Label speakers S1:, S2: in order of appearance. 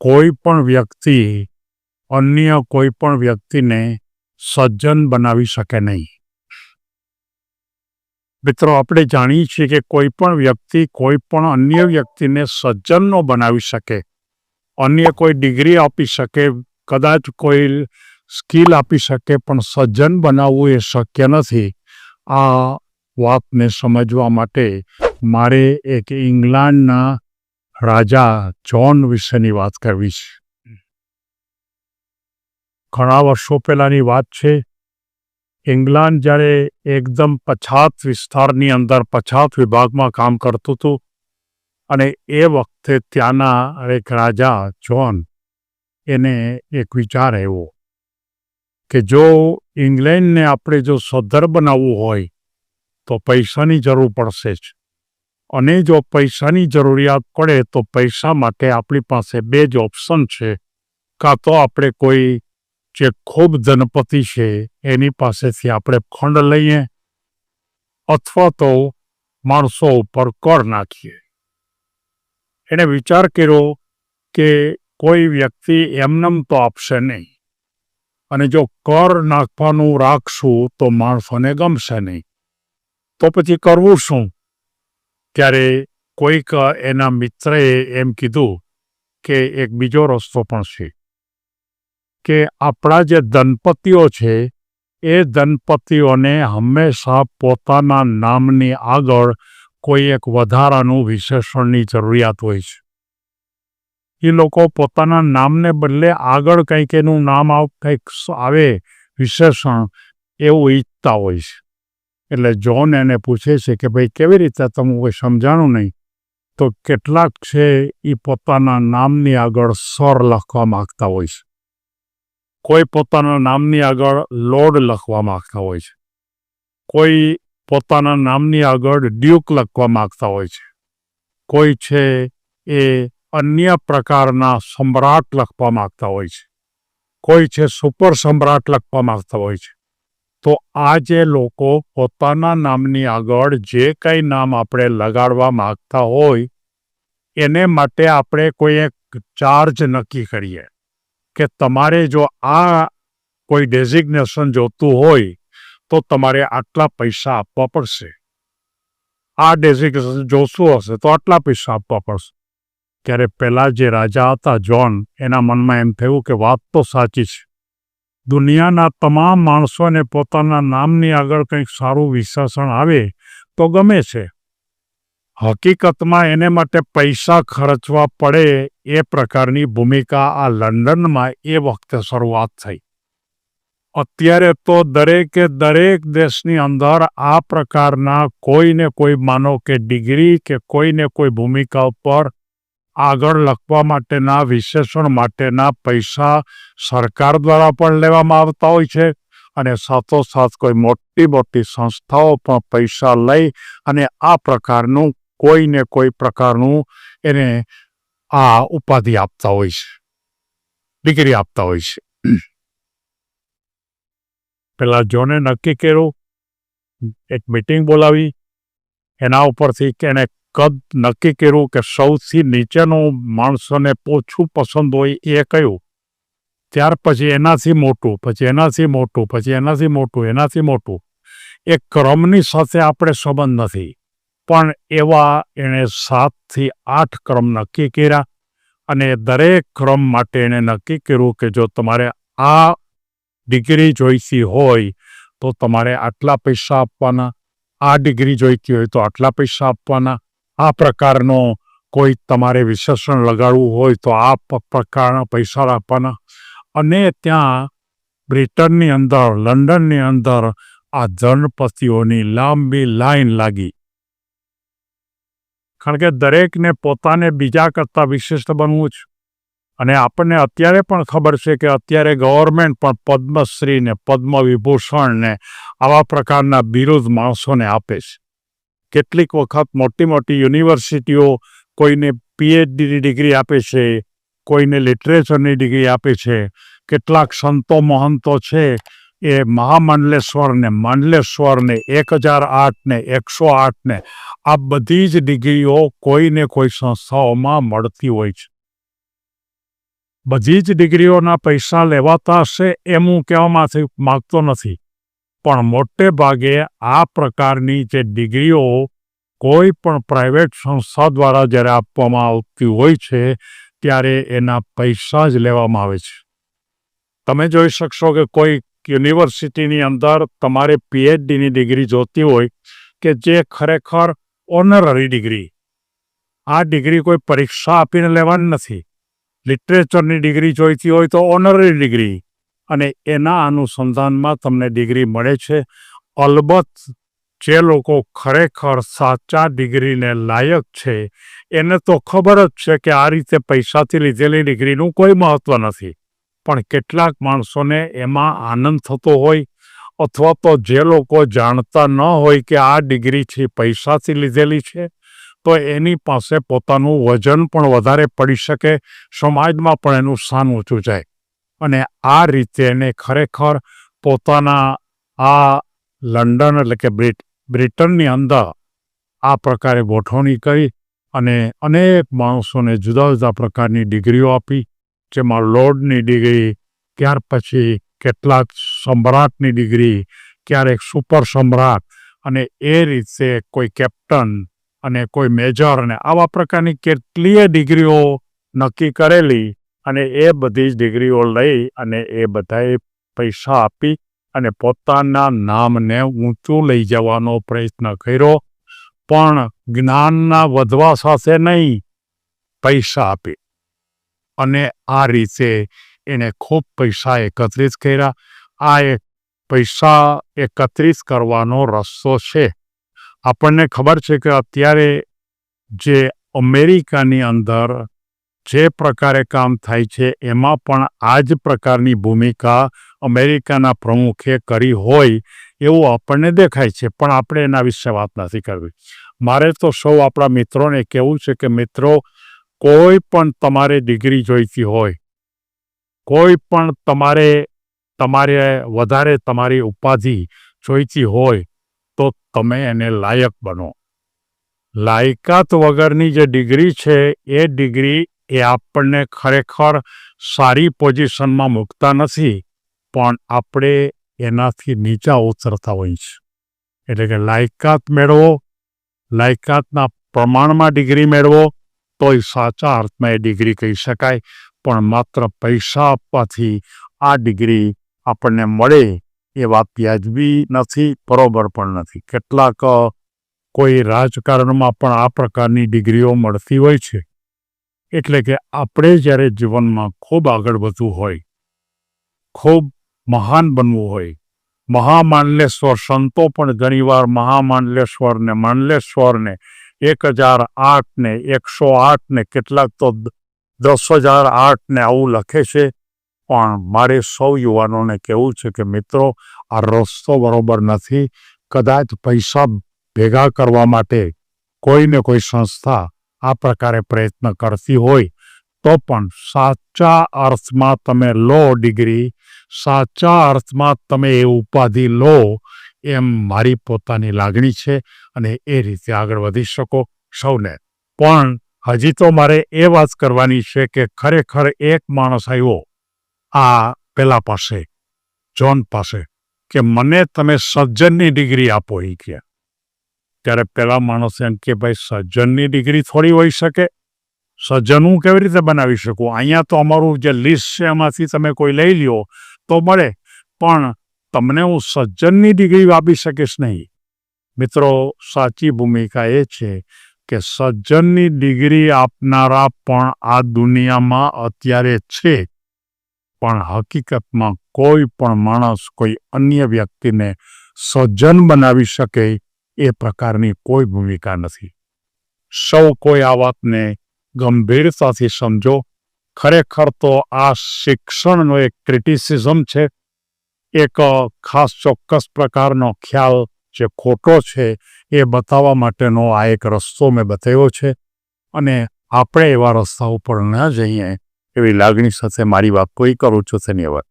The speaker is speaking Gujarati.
S1: કોઈ પણ વ્યક્તિ, અન્ય કોઈ પણ વ્યક્તિને સજ્જન બનાવી શકે નહીં. મિત્રો, આપણે જાણીએ છીએ કે કોઈ પણ વ્યક્તિ કોઈ પણ અન્ય વ્યક્તિને સજ્જનનો બનાવી શકે. અન્ય કોઈ ડિગ્રી આપી શકે, કદાચ કોઈ સ્કિલ આપી શકે, પણ સજ્જન બનાવવું એ શક્ય નથી. આ વાતને સમજવા માટે મારે એક ઇંગ્લેન્ડના રાજા જોન વિશેની વાત કરવી છે. ઘણા વર્ષો પહેલાંની વાત છે, ઇંગ્લેન્ડ જ્યારે એકદમ પછાત વિસ્તારની અંદર, પછાત વિભાગમાં કામ કરતું હતું અને એ વખતે ત્યાંના એક રાજા જોન એને એક વિચાર આવ્યો કે જો ઇંગ્લેન્ડને આપણે જો સદ્ધર બનાવવું હોય તો પૈસાની જરૂર પડશે જ. અને જો પૈસાની જરૂરિયાત પડે તો પૈસા માટે આપણી પાસે બે જ ઓપ્શન છે. કાં તો આપણે કોઈ જે ખૂબ ધનપતિ છે, એની પાસેથી આપણે ફંડ લઈએ, અથવા તો માણસો ઉપર કર નાખીએ. એણે વિચાર કર્યો કે કોઈ વ્યક્તિ એમનેમ તો આપશે નહીં. અને જો કર નાખવાનું રાખશું તો માણસોને ગમશે નહીં. તો પછી કરવું શું? ત્યારે કોઈક એના મિત્રએ એમ કીધું કે એક બીજો રસ્તો પણ છે કે આપણા જે દંપતીઓ છે, એ દંપતીઓને હંમેશા પોતાના નામની આગળ કોઈ એક વધારાનું વિશેષણની જરૂરિયાત હોય છે. એ લોકો પોતાના નામને બદલે આગળ કંઈક એનું નામ કંઈક આવે વિશેષણ એવું ઈચ્છતા હોય છે. એટલે જોન એને પૂછે છે કે ભાઈ, કેવી રીતે તમે કોઈ સમજાણું નહીં? તો કેટલાક છે એ પોતાના નામની આગળ સર લખવા માગતા હોય છે. કોઈ પોતાના નામની આગળ લોર્ડ લખવા માગતા હોય છે. કોઈ પોતાના નામની આગળ ડ્યુક લખવા માગતા હોય છે. કોઈ છે એ અન્ય પ્રકારના સમ્રાટ લખવા માગતા હોય છે. કોઈ છે સુપર સમ્રાટ લખવા માગતા હોય છે. તો આ જે લોકો પોતાના નામની આગળ જે કંઈ નામ આપણે લગાડવા માગતા હોય, એને માટે આપણે કોઈ એક ચાર્જ નક્કી કરીએ. કે તમારે જો આ કોઈ ડેઝિગ્નેશન જોતું હોય, તો તમારે આટલા પૈસા આપવા પડશે. આ ડેઝિગ્નેશન જોશું હશે, તો આટલા પૈસા આપવા પડશે. ત્યારે પહેલાં જે રાજા હતા જોન એના મનમાં એમ થયું કે વાત તો સાચી છે. દુનિયાના તમામ માણસોને પોતાના નામની આગળ કંઈક સારું વિશેષણ આવે તો ગમે છે. હકીકતમાં એને માટે પૈસા ખર્ચવા પડે એ પ્રકારની ભૂમિકા આ લંડનમાં એ વખતે શરૂઆત થઈ. અત્યારે તો દરેકે દરેક દેશની અંદર આ પ્રકારના કોઈને કોઈ માનો કે ડિગ્રી કે કોઈને કોઈ ભૂમિકા ઉપર આગળ લખવા માટેના, વિશેષણ માટેના પૈસા સરકાર દ્વારા પણ લેવામાં આવતા હોય છે અને સાથોસાથ કોઈ મોટી મોટી સંસ્થાઓ પણ પૈસા લઈ અને આ પ્રકારનું કોઈને કોઈ પ્રકારનું એને આ ઉપાધિ આપતા હોય છે ડિગ્રી આપતા હોય છે. પેલા જોને નક્કી કર્યું, એક મિટિંગ બોલાવી, એના ઉપરથી એને કદ નક્કી કર્યું કે સૌથી નીચેનું માણસોને ઓછું પસંદ હોય એ કયું? ત્યાર પછી એનાથી મોટું, પછી એનાથી મોટું, પછી એનાથી મોટું એનાથી મોટું. એ ક્રમની સાથે આપણે સંબંધ નથી, પણ એવા એણે સાતથી આઠ ક્રમ નક્કી કર્યા અને દરેક ક્રમ માટે એણે નક્કી કર્યું કે જો તમારે આ ડિગ્રી જોઈતી હોય તો તમારે આટલા પૈસા આપવાના, આ ડિગ્રી જોઈતી હોય તો આટલા પૈસા આપવાના આ પ્રકારનો કોઈ તમારે વિશેષણ લગાડવું હોય તો આ પ્રકારના પૈસા આપવાના. અને ત્યાં બ્રિટનની અંદર, લંડનની અંદર આ ધનપતિઓની લાંબી લાઈન લાગી. કારણ કે દરેકને પોતાને બીજા કરતાં વિશિષ્ટ બનવું છે. અને આપણને અત્યારે પણ ખબર છે કે અત્યારે ગવર્મેન્ટ પણ પદ્મશ્રી ને પદ્મ વિભૂષણ આવા પ્રકારના બિરુદ માણસોને આપે છે. કેટલીક વખત મોટી મોટી યુનિવર્સિટીઓ કોઈને પીએચડીની ડિગ્રી આપે છે, કોઈને લિટરેચરની ડિગ્રી આપે છે. કેટલાક સંતો મહંતો છે, એ મહામાંડલેશ્વરને, માંડલેશ્વરને એક હજાર આઠને, એકસો આઠને, આ બધી જ ડિગ્રીઓ કોઈને કોઈ સંસ્થાઓમાં મળતી હોય છે. બધી જ ડિગ્રીઓના પૈસા લેવાતા હશે એમ હું કહેવા માગતો નથી. પણ મોટે ભાગે આ પ્રકારની જે ડિગ્રીઓ કોઈ પણ પ્રાઇવેટ સંસ્થા દ્વારા જ્યારે આપવામાં આવતી હોય છે, ત્યારે એના પૈસા જ લેવામાં આવે છે. તમે જોઈ શકશો કે કોઈ યુનિવર્સિટીની અંદર તમારે પીએચડીની ડિગ્રી જોતી હોય કે જે ખરેખર ઓનરરી ડિગ્રી. આ ડિગ્રી કોઈ પરીક્ષા આપીને લેવાની નથી. લિટરેચરની ડિગ્રી જોઈતી હોય તો ઓનરરી ડિગ્રી. અને એના અનુસંધાનમાં તમને ડિગ્રી મળે છે. અલબત્ત જે લોકો ખરેખર સાચા ડિગ્રીને લાયક છે, એને તો ખબર જ છે કે આ રીતે પૈસાથી લીધેલી ડિગ્રીનું કોઈ મહત્વ નથી. પણ કેટલાક માણસોને એમાં આનંદ થતો હોય અથવા તો જે લોકો જાણતા ન હોય કે આ ડિગ્રી છે પૈસાથી લીધેલી છે, તો એની પાસે પોતાનું વજન પણ વધારે પડી શકે, સમાજમાં પણ એનું સ્થાન ઊંચું જાય. અને આ રીતે એને ખરેખર પોતાના આ લંડન એટલે કે બ્રિટ, બ્રિટનની અંદર આ પ્રકારે ગોઠવણી કરી અને અનેક માણસોને જુદા જુદા પ્રકારની ડિગ્રીઓ આપી, જેમાં લોર્ડની ડિગ્રી, ત્યાર પછી કેટલાક સમ્રાટની ડિગ્રી, ક્યારેક સુપર સમ્રાટ અને એ રીતે કોઈ કેપ્ટન અને કોઈ મેજર અને આવા પ્રકારની કેટલીય ડિગ્રીઓ નક્કી કરેલી અને એ બધી જ ડિગ્રીઓ લઈ અને એ બધાએ પૈસા આપી અને પોતાના નામને ઊંચું લઈ જવાનો પ્રયત્ન કર્યો. પણ જ્ઞાનના વધવા સાથે નહીં, પૈસા આપી. અને આ રીતે એણે ખૂબ પૈસા એકત્રિત કર્યા. આ એક પૈસા એકત્રિત કરવાનો રસ્તો છે. આપણને ખબર છે કે અત્યારે જે અમેરિકાની અંદર જે પ્રકારે કામ થાય છે, એમાં પણ આ જ પ્રકારની ભૂમિકા અમેરિકાના પ્રમુખે કરી હોય એવું આપણને દેખાય છે, પણ આપણે એના વિશે વાત નથી કરવી. મારે તો સૌ આપણા મિત્રોને કહેવું છે કે મિત્રો, કોઈ પણ તમારે ડિગ્રી જોઈતી હોય, કોઈ પણ તમારે તમારે વધારે તમારી ઉપાધિ જોઈતી હોય, તો તમે એને લાયક બનો. લાયકાત વગરની જે ડિગ્રી છે, એ ડિગ્રી એ આપણને ખરેખર સારી પોઝિશનમાં મૂકતા નથી, પણ આપણે એનાથી નીચા ઉતરતા હોઈએ છીએ એટલે કે લાયકાત મેળવો, લાયકાતના પ્રમાણમાં ડિગ્રી મેળવો, તોય સાચા અર્થમાં એ ડિગ્રી કહી શકાય, પણ માત્ર પૈસા આપવાથી આ ડિગ્રી આપણને મળે એ વાત વ્યાજબી નથી, બરોબર પણ નથી. કેટલાક કોઈ રાજકારણમાં પણ આ પ્રકારની ડિગ્રીઓ મળતી હોય છે. એટલે કે આપણે જ્યારે જીવનમાં ખૂબ આગળ વધવું હોય, ખૂબ મહાન બનવું હોય, મહામાનલેશ્વર સંતો પણ ઘણીવાર મહામાનલેશ્વરને, માનલેશ્વરને એક હજાર આઠને, એકસો આઠને, કેટલાક તો દસ હજાર આઠને આવું લખે છે. પણ મારે સૌ યુવાનોને કહેવું છે કે મિત્રો, આ રસ્તો બરોબર નથી. કદાચ પૈસા ભેગા કરવા માટે કોઈને કોઈ સંસ્થા આ પ્રકારે પ્રયત્ન કરતી હોય, તો પણ સાચા અર્થમાં તમે લો ડિગ્રી, સાચા અર્થમાં તમે એ ઉપાધિ લો, એમ મારી પોતાની લાગણી છે અને એ રીતે આગળ વધી શકો સૌને. પણ હજી તો મારે એ વાત કરવાની છે કે ખરેખર એક માણસ આવ્યો આ પેલા પાસે, જોન પાસે, કે મને તમે સજ્જનની ડિગ્રી આપો એ કે. ત્યારે પેલા માણસ એમ કે ભાઈ, સજ્જનની ડિગ્રી થોડી હોઈ શકે. સજ્જન હું કેવી રીતે બનાવી શકું? અહીંયા તો અમારું જે લિસ્ટ છે એમાંથી તમે કોઈ લઈ લ્યો તો મળે. પણ તમને હું સજ્જનની ડિગ્રી આપી શકીશ નહીં. મિત્રો, સાચી ભૂમિકા એ છે કે સજ્જનની ડિગ્રી આપનારા પણ આ દુનિયામાં અત્યારે છે. પણ હકીકતમાં કોઈ પણ માણસ, કોઈ અન્ય વ્યક્તિને સજ્જન બનાવી શકે એ પ્રકારની કોઈ ભૂમિકા નથી. સૌ કોઈ આ વાતને ગંભીરતાથી સમજો. ખરેખર તો આ શિક્ષણનો એક ક્રિટિસિઝમ છે. એક ખાસ ચોક્કસ પ્રકારનો ખ્યાલ જે ખોટો છે એ બતાવવા માટેનો આ એક રસ્તો મેં બતાવ્યો છે. અને આપણે એવા રસ્તા ઉપર ન જઈએ એવી લાગણી સાથે મારી વાત કોઈ કરું છું. ધન્યવાદ.